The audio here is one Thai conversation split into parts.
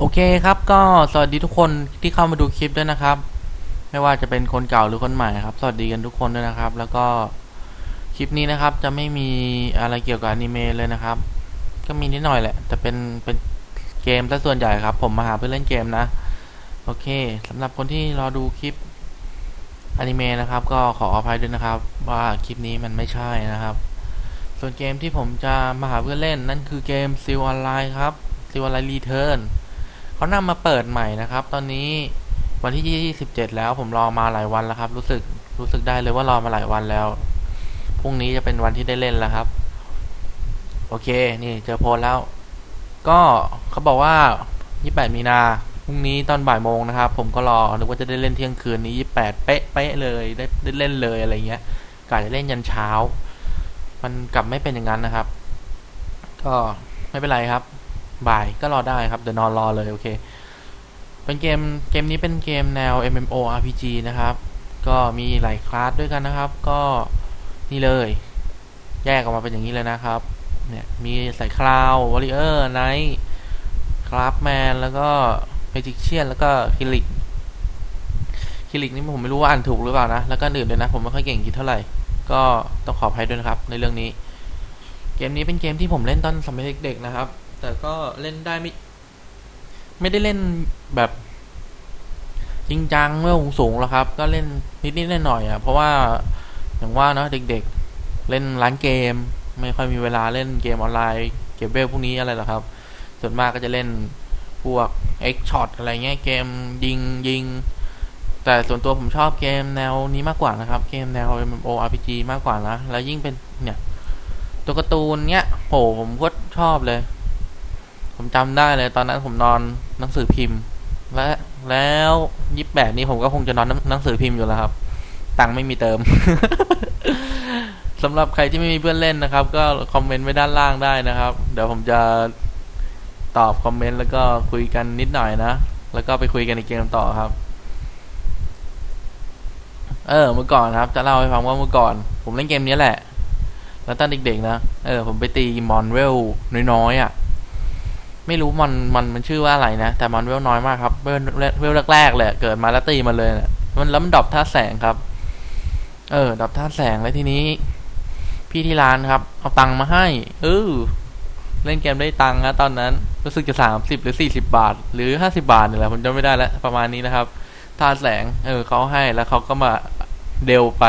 โอเคครับก็สวัสดีทุกคนที่เข้ามาดูคลิปด้วยนะครับ ไม่ว่าจะเป็นคนเก่าหรือคนใหม่ครับ สวัสดีกันทุกคนด้วยนะครับ แล้วก็คลิปนี้นะครับจะไม่มีอะไรเกี่ยวกับอนิเมะเลยนะครับ ก็มีนิดหน่อยแหละแต่เป็นเป็นเกมซะส่วนใหญ่ครับ ผมมาหาเพื่อเล่นเกมนะ โอเคสำหรับคนที่รอดูคลิปอนิเมะนะครับ ก็ขออภัยด้วยนะครับ ว่าคลิปนี้มันไม่ใช่นะครับ ส่วนเกมที่ผมจะมาหาเพื่อเล่นนั่นคือเกมซิลออนไลน์ครับซิลออนไลน์รีเทิร์น เขานำมาเปิดใหม่นะครับ ตอนนี้วันที่ 27 แล้วผมรอมาหลายวันแล้วครับ รู้สึกรู้สึกได้เลยว่ารอมาหลายวันแล้วพรุ่งนี้จะเป็นวันที่ได้เล่นแล้วครับ โอเค นี่เจอโพสแล้ว ก็เขาบอกว่า 28 มีนาพรุ่งนี้ตอนบ่ายโมงนะครับ ผมก็รอนึกว่าจะได้เล่นเที่ยงคืนนี้ 28 เป๊ะเป๊ะเลยได้ได้เล่นเลยอะไรเงี้ยกะจะเล่นยันเช้า มันกลับไม่เป็นอย่างนั้นนะครับ ก็ไม่เป็นไรครับ บ่ายก็รอได้ครับเดี๋ยวนอนรอเลยโอเค เป็นเกมเกมนี้เป็นเกมแนว MMORPG นะครับ ก็มีหลายคลาสด้วยกันนะครับ ก็นี่เลย แยกออกมาเป็นอย่างนี้เลยนะครับ เนี่ยมีสายคลาววอริเออร์ไนท์คราฟแมนแล้วก็เมจิกเชียนแล้วก็คิลิกคิลิกนี่ผมไม่รู้ว่าอ่านถูกหรือเปล่านะ แล้วก็อื่นด้วยนะ ผมไม่ค่อยเก่งคิดเท่าไหร่ ก็ต้องขออภัยด้วยนะครับ ในเรื่องนี้ เกมนี้เป็นเกมที่ผมเล่นตอนสมัยเด็กๆนะครับ แต่ก็เล่นได้ไม่ ไม่ได้เล่นแบบจริงจังเมื่อสูงๆแล้วครับ ก็เล่นนิดๆหน่อยๆอะเพราะว่าอย่างว่าเนาะเด็ก ๆ เล่นร้านเกม ไม่ค่อยมีเวลาเล่นเกมออนไลน์ เก็บเวลพวกนี้อะไรหรอกครับ ส่วนมากก็จะเล่นพวก X Shot อะไรเงี้ยเกมยิงยิงแต่ส่วนตัวผมชอบเกมแนวนี้มากกว่านะครับ เกมแนว MMORPG มากกว่านะ แล้วยิ่งเป็นเนี่ย ตัวการ์ตูนเนี้ยโหผมก็ชอบเลย ผมจำได้เลยตอนนั้นผมนอนหนังสือพิมพ์ และแล้วยี่สิบแปดนี้ผมก็คงจะนอนหนังสือพิมพ์อยู่แล้วครับ ตังค์ไม่มีเติมสำหรับใครที่ไม่มีเพื่อนเล่นนะครับ ก็คอมเมนต์ไว้ด้านล่างได้นะครับ เดี๋ยวผมจะตอบคอมเมนต์แล้วก็คุยกันนิดหน่อยนะ แล้วก็ไปคุยกันในเกมต่อครับ เออ เมื่อก่อนครับ จะเล่าให้ฟังว่าเมื่อก่อน ผมเล่นเกมนี้แหละ แล้วตอนเด็กๆนะ เออ ผมไปตีมอนเวลน้อยๆอะ่ะ ไม่รู้มันมันมันชื่อว่าอะไรนะ แต่มอนเวลน้อยมากครับเวลเวลแรกๆเลยเกิดมาแล้วตีมันเลยนะมันล้มดอปท่าแสงครับ เออดอปท่าแสงแล้วทีนี้ พี่ที่ร้านครับ เอาตังค์มาให้เออเล่นเกมได้ตังค์นะตอนนั้น รู้สึกจะสามสิบหรือสี่สิบาท หรือห้าสิบาทนี่แหละผมจำไม่ได้แล้วประมาณนี้นะครับท่าแสง เออเขาให้แล้วเขาก็มาเดลไป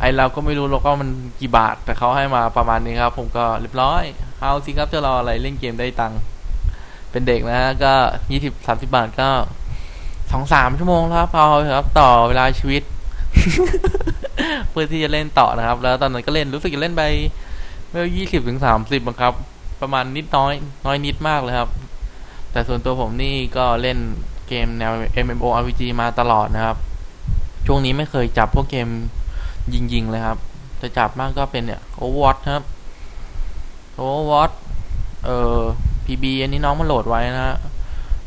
ไอเราก็ไม่รู้หรอกว่ามันกี่บาท แต่เขาให้มาประมาณนี้ครับ ผมก็เรียบร้อยเอาสิครับจะรออะไรเล่นเกมได้ตังค์ เป็นเด็กนะ ก็ยี่สิบสามสิบบาทก็สองสามชั่วโมงครับเอครับต่อเวลาชีวิต เพื่อที่จะเล่นต่อนะครับ แล้วตอนนั้นก็เล่นรู้สึกจะเล่นไปเมื่ยี่สิบถึงสามสิบครับ ประมาณนิดน้อย น้อยนิดมากเลยครับ แต่ส่วนตัวผมนี่ก็เล่นเกมแนว MMORPG มาตลอดนะครับ ช่วงนี้ไม่เคยจับพวกเกมยิงๆเลยครับ จะจับมากก็เป็นเนี่ย Overwatch ครับ Overwatch เอ่อ PB อันนี้น้องมันโหลดไว้นะฮะ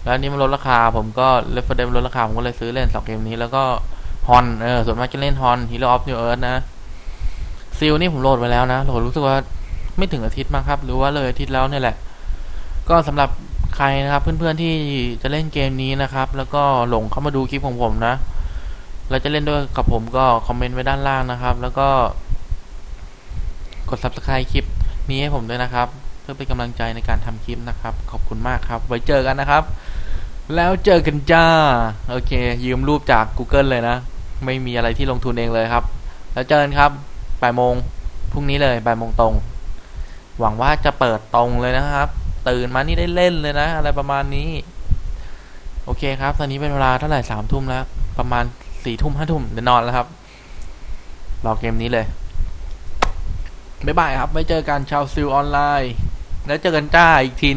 แล้วอันนี้มันลดราคา ผมก็ Left 4 Dead ลดราคา ผมก็เลยซื้อเล่นสองเกมนี้แล้วก็ฮอนเออส่วนมากจะเล่นฮอน Hero of New Earth นะซิลนี่ผมโหลดไว้แล้วนะโหลดรู้สึกว่าไม่ถึงอาทิตย์มั้งครับ หรือว่าเลยอาทิตย์แล้วเนี่ยแหละ ก็สำหรับใครนะครับ เพื่อนๆที่จะเล่นเกมนี้นะครับ แล้วก็หลงเข้ามาดูคลิปของผมนะแล้วจะเล่นด้วยกับผมก็คอมเมนต์ไว้ด้านล่างนะครับ แล้วก็กด subscribe คลิปนี้ให้ผมด้วยนะครับ พื่อเป็นกำลังใจในการทำคลิปนะครับ ขอบคุณมากครับ ไว้เจอกันนะครับ แล้วเจอกันจ้า โอเค ยืมรูปจาก Google เลยนะ ไม่มีอะไรที่ลงทุนเองเลยครับ แล้วเจอกันครับบ่ายโมงพรุ่งนี้เลยบ่ายโมงตรง หวังว่าจะเปิดตรงเลยนะครับ ตื่นมานี่ได้เล่นเลยนะ อะไรประมาณนี้ โอเคครับ ตอนนี้เป็นเวลาเท่าไหร่สามทุ่มแล้ว ประมาณสี่ทุ่มห้าทุ่มเดี๋ยวนอนแล้วครับ รอเกมนี้เลยบ๊ายบายครับ ไว้เจอกันชาวซิลออนไลน์ แล้วเจอกันจ้าอีกที